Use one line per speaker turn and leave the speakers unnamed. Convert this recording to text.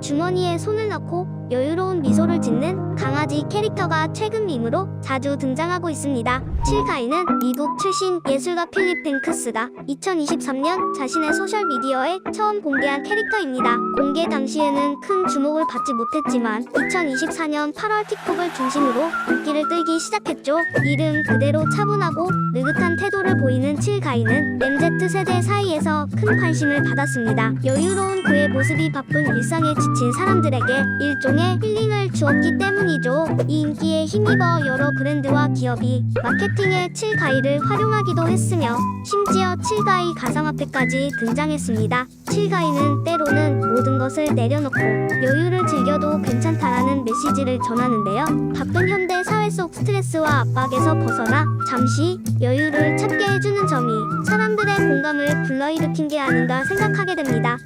주머니에 손을 넣고 여유로운 미소를 짓는 강아지 캐릭터가 최근 밈으로 자주 등장하고 있습니다. 칠가이는 미국 출신 예술가 필립 뱅크스가 2023년 자신의 소셜미디어에 처음 공개한 캐릭터입니다. 공개 당시에는 큰 주목을 받지 못했지만 2024년 8월 틱톡을 중심으로 인기를 끌기 시작했죠. 이름 그대로 차분하고 느긋한 태도를 보이는 칠가이는 MZ세대 사이에서 큰 관심을 받았습니다. 여유로운 그의 모습이 바쁜 일상에 지친 사람들에게 일종의 힐링을 주었기 때문이죠. 이 인기에 힘입어 여러 브랜드와 기업이 마케팅에 칠가이를 활용하기도 했으며 심지어 칠가이 가상화폐까지 등장했습니다. 칠가이는 때로는 모든 것을 내려놓고 여유를 즐겨도 괜찮다라는 메시지를 전하는데요. 바쁜 현대 사회 속 스트레스와 압박에서 벗어나 잠시 여유를 찾게 해주는 점이 사람들의 공감을 불러일으킨 게 아닌가 생각하게 됩니다.